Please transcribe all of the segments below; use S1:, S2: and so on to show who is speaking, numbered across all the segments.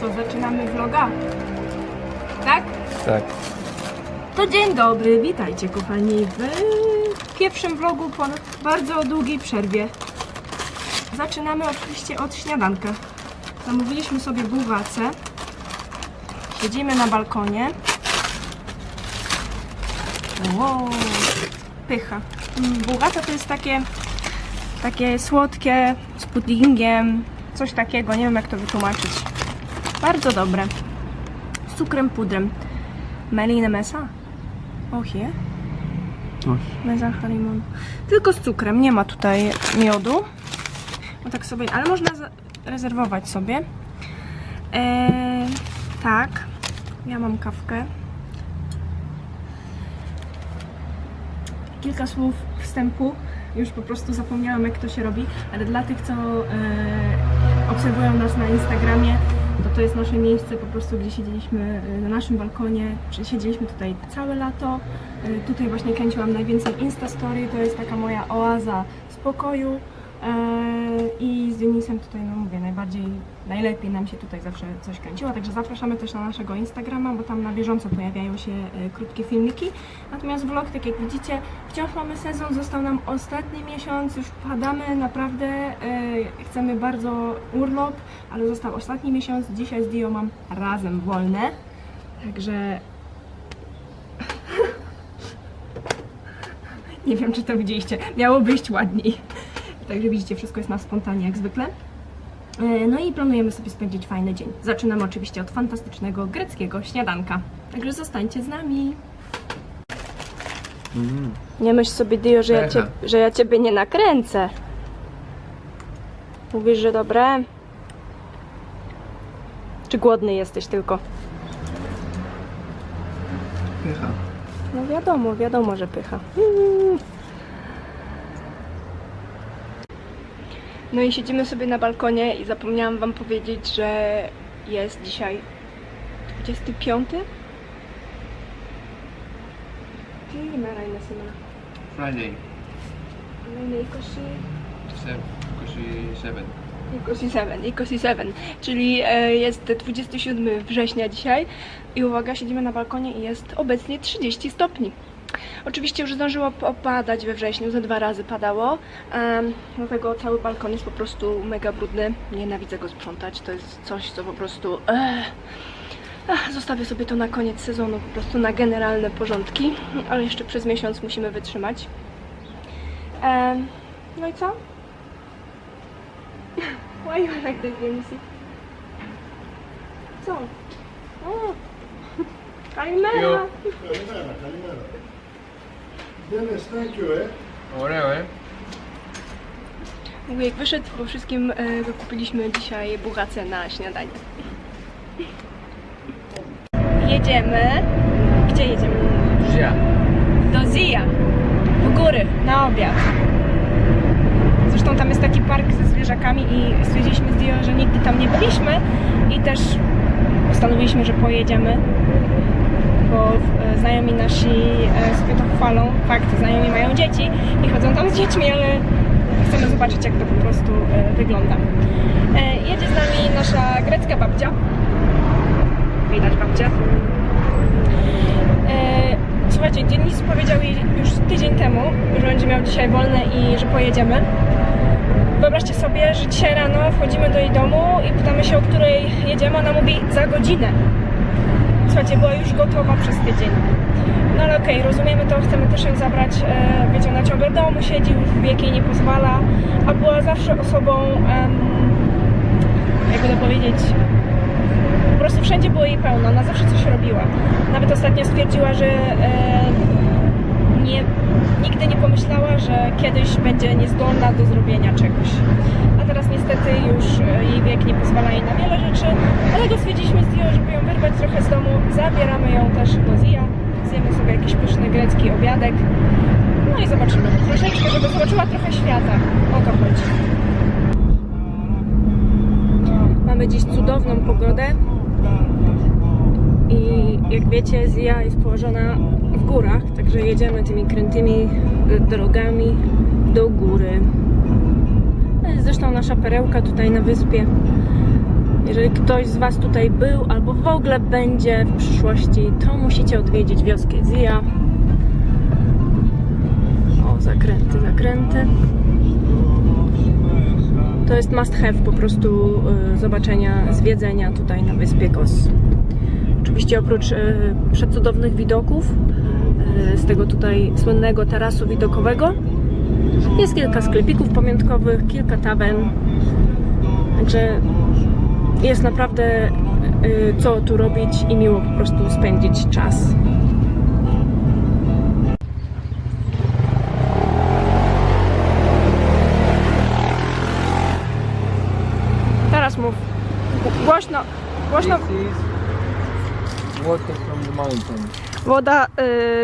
S1: co, zaczynamy vloga? Tak?
S2: Tak.
S1: To dzień dobry, witajcie kochani w pierwszym vlogu po bardzo długiej przerwie. Zaczynamy oczywiście od śniadanka. Zamówiliśmy sobie bułgacę. Siedzimy na balkonie. Wow, pycha. Mm, Bułgaca to jest takie, takie słodkie z puddingiem, coś takiego, nie wiem jak to wytłumaczyć. Bardzo dobre. Z cukrem, pudrem. Melina mesa? Oh here? Mesa harimon. Tylko z cukrem, nie ma tutaj miodu. No tak sobie, ale można rezerwować sobie. Eee, tak, ja mam kawkę. Kilka słów wstępu. Już po prostu zapomniałam, jak to się robi, ale dla tych, co e, obserwują nas na Instagramie, to to jest nasze miejsce po prostu, gdzie siedzieliśmy e, na naszym balkonie. Siedzieliśmy tutaj całe lato. E, Tutaj właśnie kręciłam najwięcej Insta Story. To jest taka moja oaza spokoju. E, I z Denisem tutaj, no mówię, najbardziej, najlepiej nam się tutaj zawsze coś kręciło. Także zapraszamy też na naszego Instagrama, bo tam na bieżąco pojawiają się e, krótkie filmiki. Natomiast vlog, tak jak widzicie, wciąż mamy sezon, został nam ostatni miesiąc, już padamy, naprawdę e, chcemy bardzo urlop, ale został ostatni miesiąc. Dzisiaj z Dio mam razem wolne, także nie wiem, czy to widzieliście. Miało wyjść ładniej. Także widzicie, wszystko jest na spontanie jak zwykle. E, No i planujemy sobie spędzić fajny dzień. Zaczynamy oczywiście od fantastycznego greckiego śniadanka. Także zostańcie z nami.
S2: Mm.
S1: Nie myśl sobie, Dio, że ja, cię, że ja ciebie nie nakręcę. Mówisz, że dobre? Czy głodny jesteś tylko?
S2: Pycha.
S1: No wiadomo, wiadomo, że pycha. No i siedzimy sobie na balkonie i zapomniałam wam powiedzieć, że jest dzisiaj 25? Czyli Marajna Semana.
S2: Friday.
S1: Najkosi...
S2: Koshi 7.
S1: Ikosi 7, Ikosi 7, czyli e, jest 27 września dzisiaj i uwaga, siedzimy na balkonie i jest obecnie 30 stopni. Oczywiście już zdążyło opadać we wrześniu, ze dwa razy padało, um, dlatego cały balkon jest po prostu mega brudny. Nienawidzę go sprzątać, to jest coś, co po prostu... Ach, zostawię sobie to na koniec sezonu, po prostu na generalne porządki, ale jeszcze przez miesiąc musimy wytrzymać. Um, no i co? Why you like the games? Co? O! Kalimera!
S3: Kalimera, kalimera. Dennis, thank you,
S2: eh? eh? Whatever.
S1: Wujek wyszedł, bo wszystkim e, dzisiaj buracę na śniadanie. Jedziemy. Gdzie jedziemy?
S2: Zia.
S1: Do Zia. Do góry, na obiad. Zresztą tam jest taki park ze zwierzakami i stwierdziliśmy z Dio, że nigdy tam nie byliśmy i też postanowiliśmy, że pojedziemy bo e, znajomi nasi e, sobie to chwalą. Fakt, znajomi mają dzieci i chodzą tam z dziećmi, ale chcemy zobaczyć, jak to po prostu e, wygląda. Jedzie z nami nasza grecka babcia. Widać babcię. Słuchajcie, Denis powiedział jej już tydzień temu, że będzie miał dzisiaj wolne i że pojedziemy. Wyobraźcie sobie, że dzisiaj rano wchodzimy do jej domu i pytamy się, o której jedziemy. Ona mówi za godzinę. Słuchajcie, była już gotowa przez tydzień. No ale okej, rozumiemy to, chcemy też ją zabrać. E, wiecie, ona ciągle w domu siedzi, już wiek jej nie pozwala, a była zawsze osobą, em, jakby to powiedzieć, po prostu wszędzie było jej pełno, ona zawsze coś robiła. Nawet ostatnio stwierdziła, że e, nie, nigdy nie pomyślała, że kiedyś będzie niezdolna do zrobienia czegoś. A teraz niestety już e, jej wiek nie pozwala jej na wiele rzeczy, dlatego stwierdziliśmy z Dio, żeby ją wyrwać trochę z domu. Zabieramy ją też do Zia, zjemy sobie jakiś pyszny grecki obiadek. No i zobaczymy. Troszeczkę, żeby zobaczyła trochę świata. O to chodzi. Mamy dziś cudowną pogodę. I jak wiecie, Zia jest położona w górach, także jedziemy tymi krętymi drogami do góry. To jest zresztą nasza perełka tutaj na wyspie. Jeżeli ktoś z Was tutaj był albo w ogóle będzie w przyszłości, to musicie odwiedzić wioskę Zia. O, zakręty, zakręty. To jest must have po prostu y, zobaczenia, zwiedzenia tutaj na wyspie Kos. Oczywiście oprócz y, przecudownych widoków y, z tego tutaj słynnego tarasu widokowego jest kilka sklepików pamiątkowych, kilka tawen. Także jest naprawdę y, co tu robić i miło po prostu spędzić czas. Teraz mów. Głośno, głośno.
S2: This is water from the mountain.
S1: Woda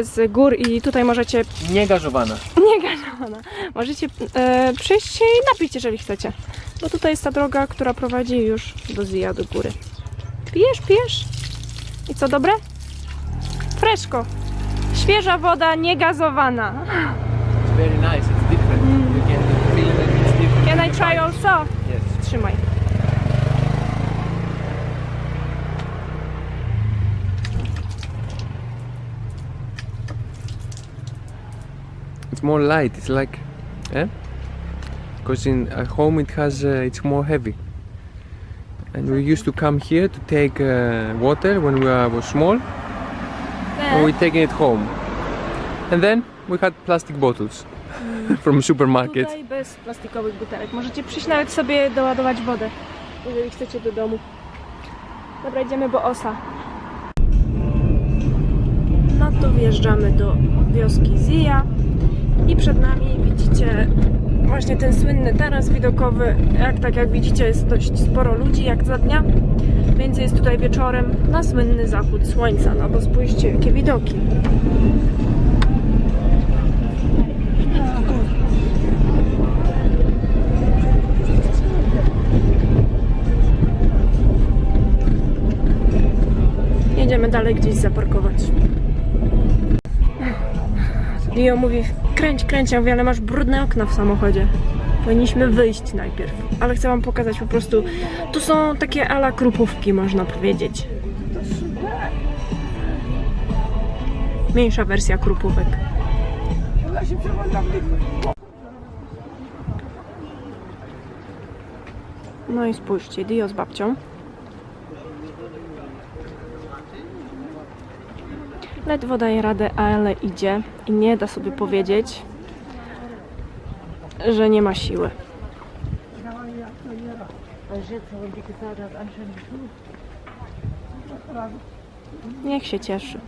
S1: y, z gór i tutaj możecie
S2: Niegazowana.
S1: Nie gazowana. Możecie e, przyjść i napić, jeżeli chcecie. Bo tutaj jest ta droga, która prowadzi już do Zija, do góry. Pijesz, pijesz? I co, dobre? Freszko. Świeża woda, niegazowana.
S2: It's very nice, it's different. You can feel that it's different.
S1: Can I try also?
S2: Yes.
S1: Trzymaj.
S2: More light, it's like, eh? Because in at home it has, uh, it's more heavy. And we used to come here to take uh, water when we were, small, and we taking it home. And then we had plastic bottles from supermarket.
S1: Tutaj bez plastikowych butelek. Możecie przyjść nawet sobie doładować wodę, jeżeli chcecie do domu. Dobra, idziemy bo osa. No to wjeżdżamy do wioski Zija i przed nami widzicie właśnie ten słynny taras widokowy. Jak tak jak widzicie jest dość sporo ludzi jak za dnia, więc jest tutaj wieczorem na słynny zachód słońca. No bo spójrzcie jakie widoki. Jedziemy dalej gdzieś zaparkować. Leo mówi, kręć, kręć, ja mówię, ale masz brudne okna w samochodzie. Powinniśmy wyjść najpierw. Ale chcę wam pokazać po prostu, tu są takie ala krupówki, można powiedzieć. Mniejsza wersja krupówek. No i spójrzcie, Dio z babcią. Ledwo daje radę, ale idzie i nie da sobie powiedzieć, że nie ma siły. Niech się cieszy.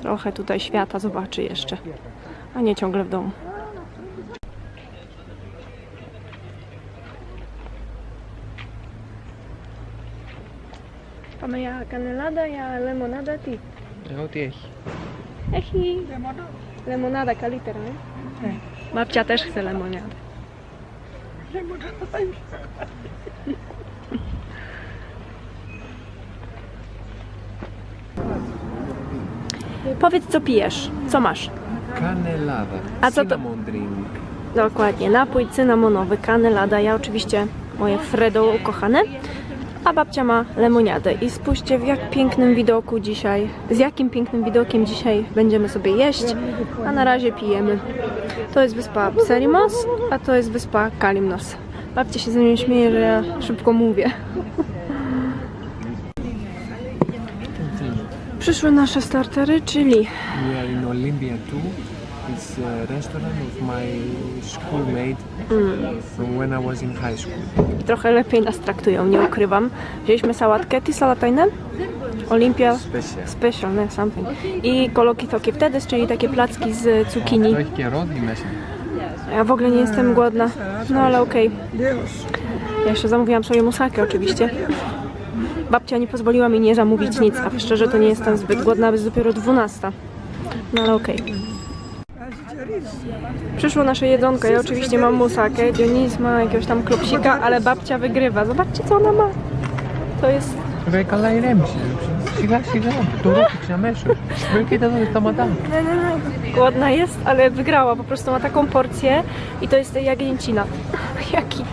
S1: Trochę tutaj świata zobaczy jeszcze, a nie ciągle w domu. Mamy ja kanelada, ja lemonada, ty.
S2: Ό,τι έχει.
S1: Echi. Lemonada kaliter, nie? Babcia też chce lemoniadę. Powiedz, co pijesz. Co masz?
S2: Κανελάδα.
S1: A co to-
S2: Cinnamon drink.
S1: Dokładnie, napój cynamonowy, kanelada. Ja oczywiście moje Fredo ukochane. A babcia ma lemoniadę. I spójrzcie, w jak pięknym widoku dzisiaj, z jakim pięknym widokiem dzisiaj będziemy sobie jeść. A na razie pijemy. To jest wyspa Pserimos, a to jest wyspa Kalimnos. Babcia się ze mnie śmieje, że ja szybko mówię. Przyszły nasze startery, czyli
S2: We are in Olympia 2 this uh, restaurant of my schoolmate from when I was in high school.
S1: Trochę lepiej nas traktują, nie ukrywam. Wzięliśmy sałatkę, ty salatajne? Olimpia
S2: Special.
S1: Special, nie, something. I koloki tokie wtedy, czyli takie placki z cukinii. Ja w ogóle nie jestem głodna, no ale okej. Okay. Ja jeszcze zamówiłam sobie musakę oczywiście. Babcia nie pozwoliła mi nie zamówić nic, a szczerze to nie jestem zbyt głodna, bo jest dopiero 12. No ale okej. Okay. Przyszło nasze jedzonko. Ja oczywiście mam musakę, Dionis ma jakiegoś tam klopsika, ale babcia wygrywa. Zobaczcie, co ona ma. To jest...
S2: Wykalaj remsi. Siga, siga. Tu robić na meszu. Wielkie
S1: to jest tamata. Głodna jest, ale wygrała. Po prostu ma taką porcję i to jest jagnięcina. Jaki...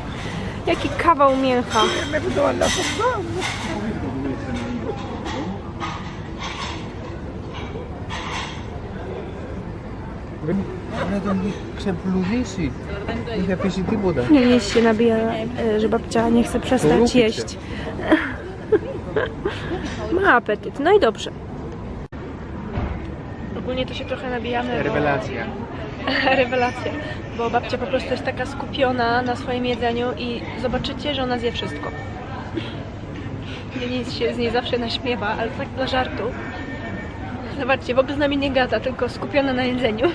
S1: Jaki kawał mięcha.
S2: Να τον ξεπλουδίσει. Δεν θα αφήσει τίποτα.
S1: Nie jeść się nabija, e, że babcia nie chce przestać
S2: Porupić się.
S1: jeść. Ma apetyt, no i dobrze. Ogólnie to się trochę nabijamy, bo...
S2: Rewelacja.
S1: Rewelacja, bo babcia po prostu jest taka skupiona na swoim jedzeniu i zobaczycie, że ona zje wszystko. Mnie się z niej zawsze naśmiewa, ale tak dla żartu. Zobaczcie, w ogóle z nami nie gada, tylko skupiona na jedzeniu.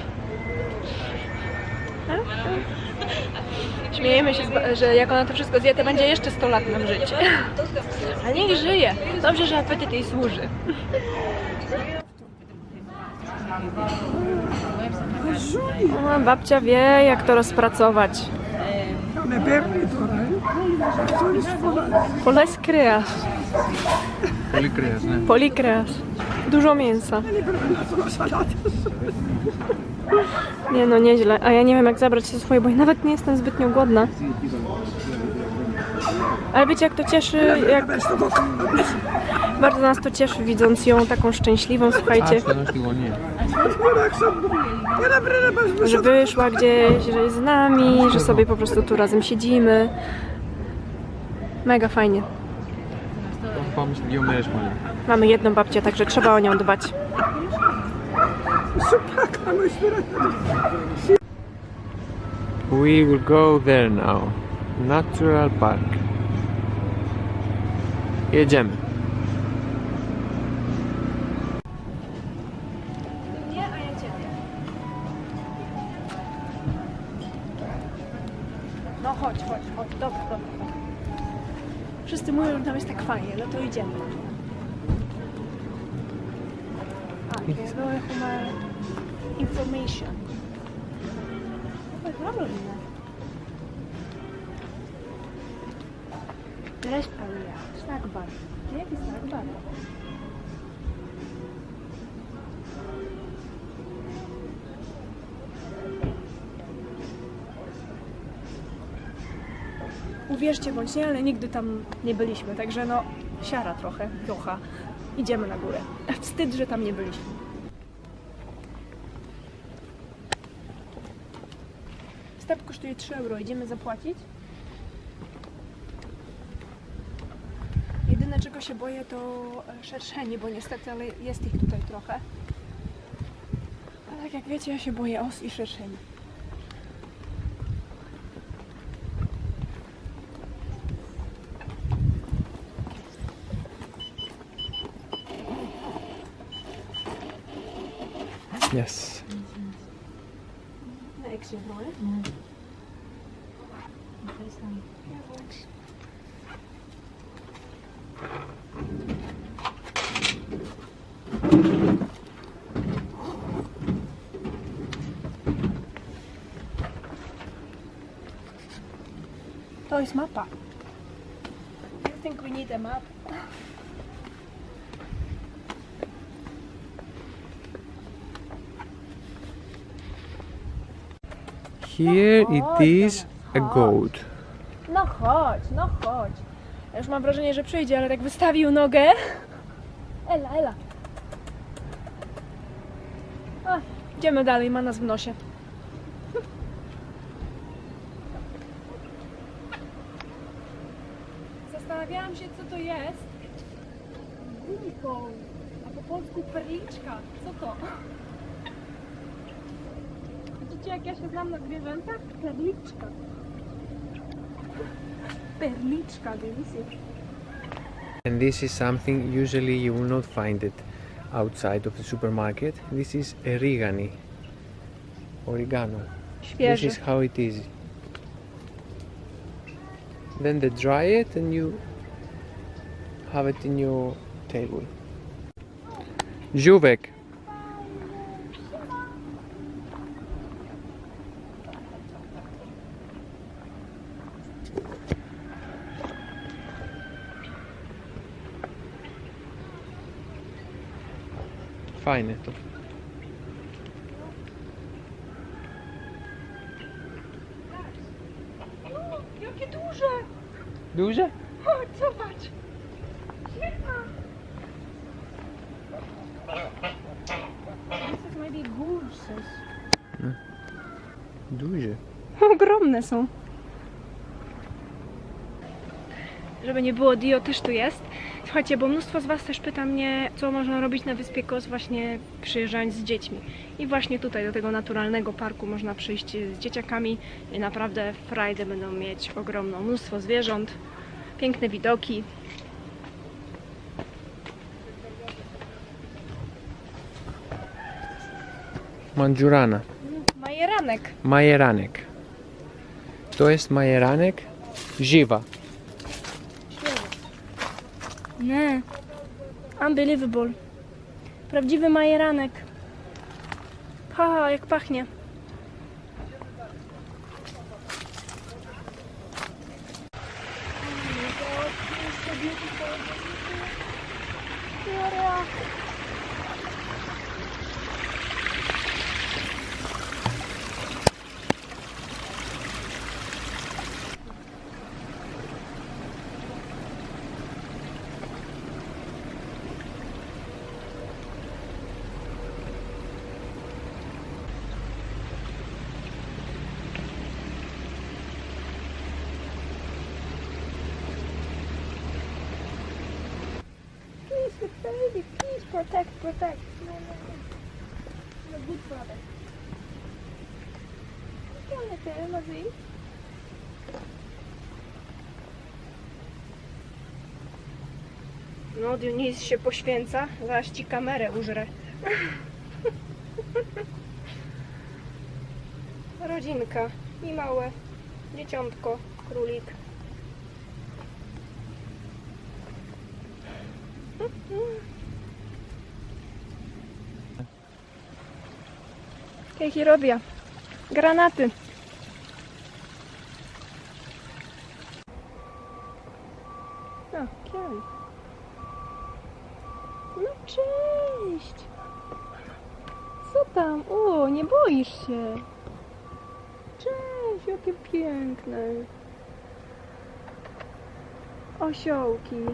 S1: Śmiejemy się, że jak ona to wszystko zje, to będzie jeszcze 100 lat nam żyć. A niech żyje. Dobrze, że apetyt jej służy. Babcia wie, jak to rozpracować.
S2: Polikreas,
S1: nie? Polikreas. Dużo mięsa. Nie no, nieźle. A ja nie wiem jak zabrać się ze swojej, bo ja nawet nie jestem zbytnio głodna. Ale wiecie jak to cieszy, jak... Bardzo nas to cieszy widząc ją taką szczęśliwą, słuchajcie. Że wyszła gdzieś, że jest z nami, że sobie po prostu tu razem siedzimy. Mega fajnie. Mamy jedną babcię, także trzeba o nią dbać.
S2: We will go there now. Natural Park. Jedziemy.
S1: A, to jest nowe chyba information. No, no. Rest area, snack bar. Jaki snack bar? Uwierzcie bądź nie, ale nigdy tam nie byliśmy, także no siara trochę, wiocha. Idziemy na górę. Wstyd, że tam nie byliśmy. Wstęp kosztuje 3 euro, idziemy zapłacić. Jedyne czego się boję to szerszeni, bo niestety, ale jest ich tutaj trochę. Ale tak jak wiecie, ja się boję os i szerszeni.
S2: Yes.
S1: Na jak się boję? To jest mapa. I think we need a map.
S2: Here it is a goat.
S1: No chodź, no chodź. Ja już mam wrażenie, że przyjdzie, ale tak wystawił nogę. Ela, Ela. A, idziemy dalej, ma nas w nosie. Zastanawiałam się, co to jest. Gunikon, a po polsku perliczka. Co to? Widzicie, jak ja się znam na zwierzętach? Perliczka. Perliczka, delicious.
S2: And this is something usually you will not find it outside of the supermarket. This is origani. Oregano. This
S1: Świeży.
S2: is how it is. Then they dry it and you have it in your table. Żółwek. Fajne to.
S1: Jakie duże!
S2: Duże?
S1: Chodź, zobacz. Świetna. This is maybe gorses.
S2: Duże.
S1: Ogromne są. Żeby nie było, Dio też tu jest. Słuchajcie, bo mnóstwo z Was też pyta mnie, co można robić na wyspie Kos właśnie przyjeżdżając z dziećmi. I właśnie tutaj do tego naturalnego parku można przyjść z dzieciakami i naprawdę frajdę będą mieć ogromną. Mnóstwo zwierząt, piękne widoki.
S2: Mandżurana.
S1: Majeranek.
S2: Majeranek. To jest majeranek żywa.
S1: Nie. Unbelievable. Prawdziwy majeranek. Ha, jak pachnie. Protect, protect. No, no, no. You're a good brother. Come here, Mazie. No, Dionis się poświęca, zaraz ci kamerę użrę. Rodzinka i małe dzieciątko, królik. Robię? Granaty. O, Kieli. No cześć. Co tam? O, nie boisz się. Cześć, jakie piękne. Osiołki.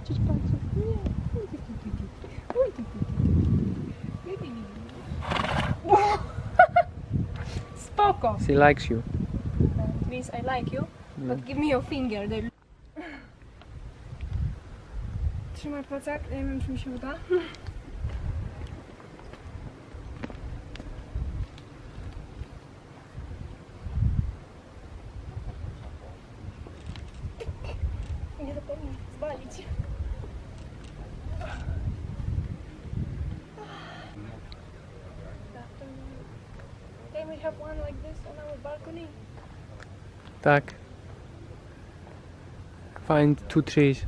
S1: Stracić palców. Nie. Oj, ty, ty, ty, ty. Oj, ty, ty, ty, ty. Oj, ty, ty, ty. O! Spoko.
S2: She likes you.
S1: It means I like you, but give me your finger. Then. Trzymaj plecak, nie wiem czy mi się uda. Nie zapomnij zwalić. Have one like this on our balcony?
S2: Tak. Find two trees.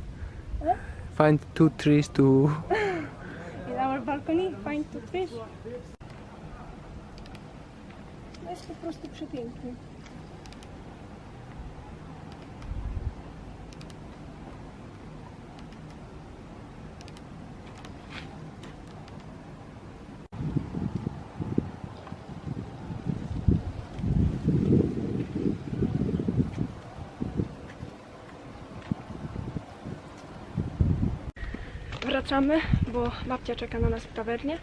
S1: What?
S2: Find two trees to.
S1: In our balcony, find two trees. Jest po prostu przepiękny. Wracamy, bo babcia czeka na nas w tawernie.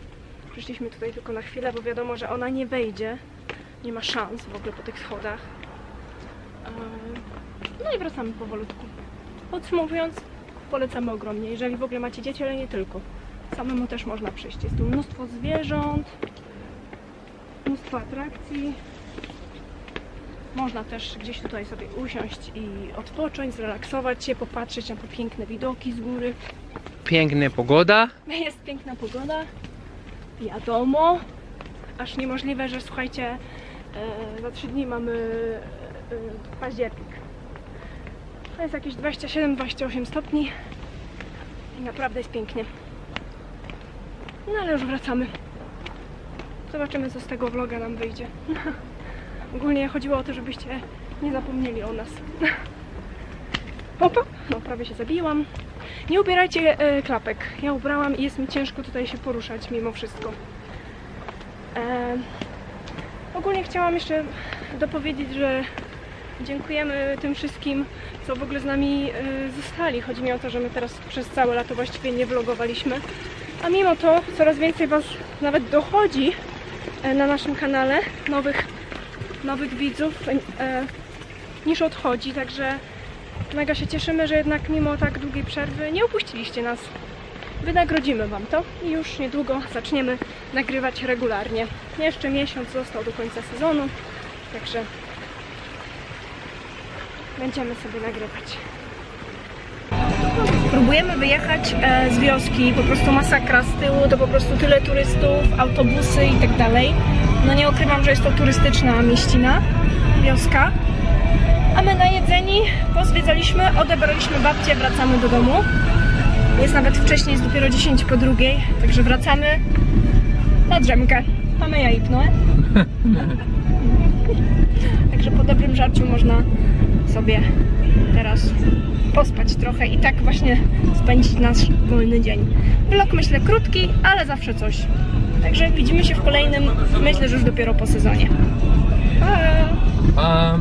S1: Przyszliśmy tutaj tylko na chwilę, bo wiadomo, że ona nie wejdzie. Nie ma szans w ogóle po tych schodach. No i wracamy powolutku. Podsumowując, polecamy ogromnie. Jeżeli w ogóle macie dzieci, ale nie tylko. Samemu też można przyjść. Jest tu mnóstwo zwierząt, mnóstwo atrakcji. Można też gdzieś tutaj sobie usiąść i odpocząć, zrelaksować się, popatrzeć na te piękne widoki z góry.
S2: Piękna pogoda.
S1: Jest piękna pogoda, wiadomo, aż niemożliwe, że słuchajcie, e, za trzy dni mamy e, październik. To jest jakieś 27-28 stopni i naprawdę jest pięknie. No ale już wracamy. Zobaczymy, co z tego vloga nam wyjdzie. Ogólnie chodziło o to, żebyście nie zapomnieli o nas. Opa, no prawie się zabiłam. Nie ubierajcie e, klapek. Ja ubrałam i jest mi ciężko tutaj się poruszać mimo wszystko. E, Ogólnie chciałam jeszcze dopowiedzieć, że dziękujemy tym wszystkim, co w ogóle z nami y, zostali. Chodzi mi o to, że my teraz przez całe lato właściwie nie vlogowaliśmy. A mimo to coraz więcej Was nawet dochodzi e, na naszym kanale, nowych, nowych widzów e, niż odchodzi, także mega się cieszymy, że jednak mimo tak długiej przerwy nie opuściliście nas. Wynagrodzimy Wam to i już niedługo zaczniemy nagrywać regularnie. Jeszcze miesiąc został do końca sezonu, także będziemy sobie nagrywać. Próbujemy wyjechać e, z wioski, po prostu masakra z tyłu, to po prostu tyle turystów, autobusy i tak dalej. No nie ukrywam, że jest to turystyczna mieścina, wioska. A my najedzeni pozwiedzaliśmy, odebraliśmy babcię, wracamy do domu. Jest nawet wcześniej, jest dopiero 10 po drugiej, także wracamy na drzemkę. Mamy jajipno. Także po dobrym żarciu można sobie teraz pospać trochę i tak właśnie spędzić nasz wolny dzień. Vlog myślę krótki, ale zawsze coś. Także widzimy się w kolejnym, myślę, że już dopiero po sezonie. Pa!
S2: Pa!